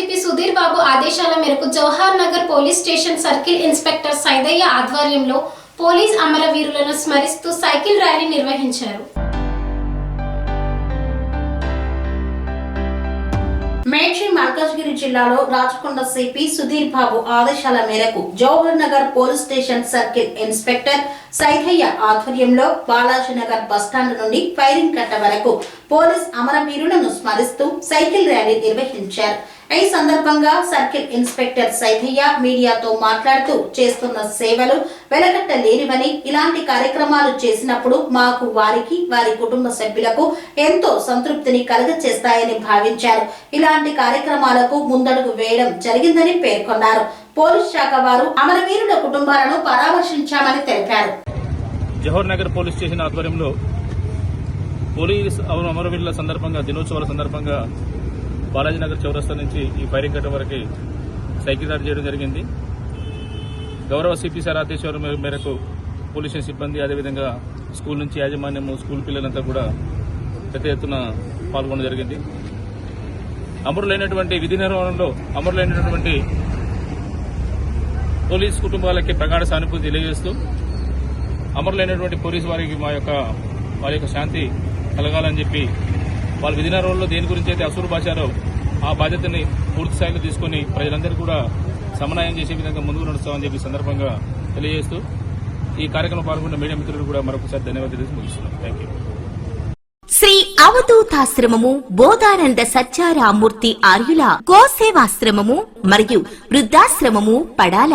సుధీర్ బాబు ఆదేశాల మేరకు Jawahar Nagar police station circle inspector Saidaiah ఆధ్వర్యంలో పోలీస్ అమరవీరులను స్మరిస్తూ సైకిల్ ర్యాలీ నిర్వహించారు. మేడ్చి మల్కాజ్గిరి జిల్లాలో రాచకొండ సిపి సుధీర్ బాబు ఆదేశాల మేరకు Jawahar Nagar police station circle inspector Saidaiah ఆధ్వర్యంలో బాలాజీనగర్ బస్టాండ్ నుండి ఫైరింగ్ కట్ట వరకు పోలీస్ అమరవీరులను స్మరిస్తూ సైకిల్ ర్యాలీ నిర్వహించారు. ఈ సందర్భంగా సర్కిల్ ఇన్స్పెక్టర్ సైథయ్య మీడియాతో మాట్లాడుతూ చేస్తున్న సేవలు వెలకట్టలేనివని ఇలాంటి కార్యక్రమాలు చేసినప్పుడు మాకు వారికి వారి కుటుంబ సభ్యులకు ఎంతో సంతృప్తిని కలుగచేస్తాయని భావించారు. ఇలాంటి కార్యక్రమాలకు ముందడుగు వేయడం జరిగిందని పేర్కొన్నారు. పోలీస్ శాఖ వారు అమరవీరుల కుటుంబాలను పరామర్శించామని తెలిపారు. జవహర్ నగర్ పోలీస్ స్టేషన్ ఆధ్వర్యంలో పోలీస్ అమరవీరుల సందర్భంగా దినోత్సవాల సందర్భంగా బాలాజీనగర్ చౌరస్తా నుంచి ఈ ఫైరింగ్ కట్ట వరకు సైకిల్ రైడ్ చేయడం జరిగింది. గౌరవ సిపి సార్ ఆదేశాల మేరకు పోలీస్ సిబ్బంది అదేవిధంగా స్కూల్ నుంచి యాజమాన్యము స్కూల్ పిల్లలంతా కూడా పెద్ద ఎత్తున పాల్గొనడం జరిగింది. అమరులైనటువంటి విధి నిర్వహణలో అమరులైనటువంటి పోలీస్ కుటుంబాలకి ప్రగాఢ సానుభూతి తెలియజేస్తూ అమరులైనటువంటి పోలీసు వారికి మా యొక్క వారి యొక్క శాంతి కలగాలని చెప్పి వాళ్ళు విధిన రోజుల్లో దేని గురించి అయితే అసూరు భాషారో ఆ బాధ్యతని పూర్తి స్థాయిలో తీసుకుని ప్రజలందరూ కూడా సమన్వయం చేసే విధంగా ముందుకు నడుస్తామని చెప్పి సందర్భంగా తెలియజేస్తూ ఈ కార్యక్రమం పాల్గొన్న మీడియా మిత్రులు కూడా మరొకసారి ధన్యవాదాలు తెలియజేసి ముగిస్తున్నాం. థ్యాంక్ యూ శ్రీ అవధూతాశ్రమము బోధానంద సత్యారామూర్తి ఆర్యుల గోసేవాశ్రమము మరియు వృద్ధాశ్రమము పడాల.